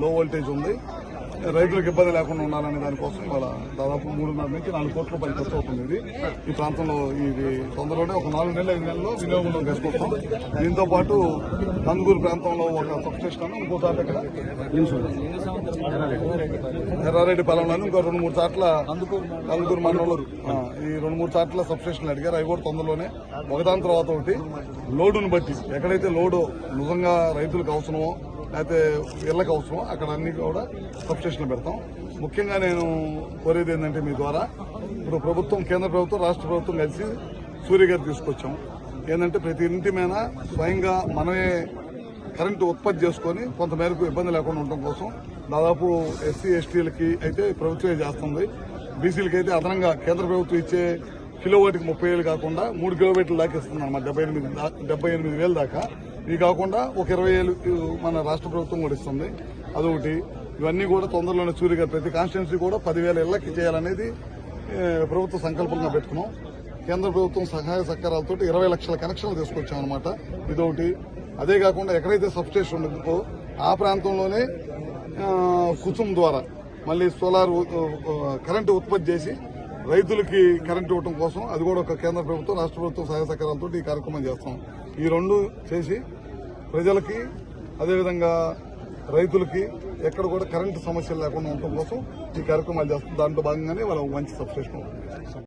లో వోల్టేజ్ ఉంది. రైతులకు ఇబ్బంది లేకుండా ఉండాలనే దానికోసం ఇవాళ దాదాపు మూడున్నర నుంచి నాలుగు కోట్ల రూపాయలు ఖర్చు అవుతుంది ఇది. ఈ ప్రాంతంలో ఇది తొందరలోనే ఒక నాలుగు నెలలు ఐదు నెలల్లో వినియోగంలో తీసుకొస్తాం. దీంతో పాటు కందుకూరు ప్రాంతంలో ఒక సబ్స్టేషన్ ఇంకో చోట ఇక్కడ ఎర్రారెడ్డి పొలంలోని ఇంకో రెండు మూడు చాట్ల కందుకూరు మండలంలో ఈ రెండు మూడు చాట్ల సబ్స్టేషన్లు అడిగారు. అవి కూడా తొందరలోనే. ఒకదాని తర్వాత ఒకటి లోడును బట్టి ఎక్కడైతే లోడు నిజంగా రైతులకు అవసరమో లేకపోతే ఇళ్ళకి అవసరమో అక్కడ అన్ని కూడా సబ్స్టేషన్లు పెడతాం. ముఖ్యంగా నేను కోరేది ఏంటంటే మీ ద్వారా ఇప్పుడు ప్రభుత్వం కేంద్ర ప్రభుత్వం రాష్ట్ర ప్రభుత్వం కలిసి సూర్య గారు తీసుకొచ్చాం. ఏంటంటే ప్రతి ఇంటి మీద స్వయంగా మనమే కరెంటు ఉత్పత్తి చేసుకొని కొంతమేరకు ఇబ్బంది లేకుండా ఉండటం కోసం దాదాపు ఎస్సీ ఎస్టీలకి అయితే ప్రభుత్వమే చేస్తుంది. బీసీలకి అయితే అదనంగా కేంద్ర ప్రభుత్వం ఇచ్చే కిలోవాటికి ముప్పై వేలు కాకుండా మూడు కిలోమీటర్ల దాకా ఇస్తుంది అన్నమాట డెబ్బై ఎనిమిది డెబ్బై ఎనిమిది వేలు దాకా. ఇవి కాకుండా ఒక ఇరవై ఏళ్ళు మన రాష్ట్ర ప్రభుత్వం కూడా ఇస్తుంది. అదొకటి. ఇవన్నీ కూడా తొందరలోనే చూరిగా ప్రతి కాన్స్టిట్యున్సీ కూడా పదివేల ఇళ్ళకి చేయాలనేది ప్రభుత్వ సంకల్పంగా పెట్టుకున్నాం. కేంద్ర ప్రభుత్వం సహాయ సహకారాలతో ఇరవై లక్షల కనెక్షన్లు తీసుకొచ్చాం అనమాట ఇదొకటి. అదే కాకుండా ఎక్కడైతే సబ్స్టేషన్ ఉంటుందో ఆ ప్రాంతంలోనే కుసుమ్ ద్వారా మళ్ళీ సోలార్ కరెంటు ఉత్పత్తి చేసి రైతులకి కరెంట్ ఇవ్వడం కోసం అది కూడా ఒక కేంద్ర ప్రభుత్వం రాష్ట్ర ప్రభుత్వం సహాయ సహకారాలతో ఈ కార్యక్రమం చేస్తాం. ఈ రెండు చేసి ప్రజలకి అదేవిధంగా రైతులకి ఎక్కడ కూడా కరెంటు సమస్యలు లేకుండా ఉండటం కోసం ఈ కార్యక్రమాలు చేస్తాం. దాంట్లో భాగంగానే వాళ్ళ మంచి సబ్స్టేషన్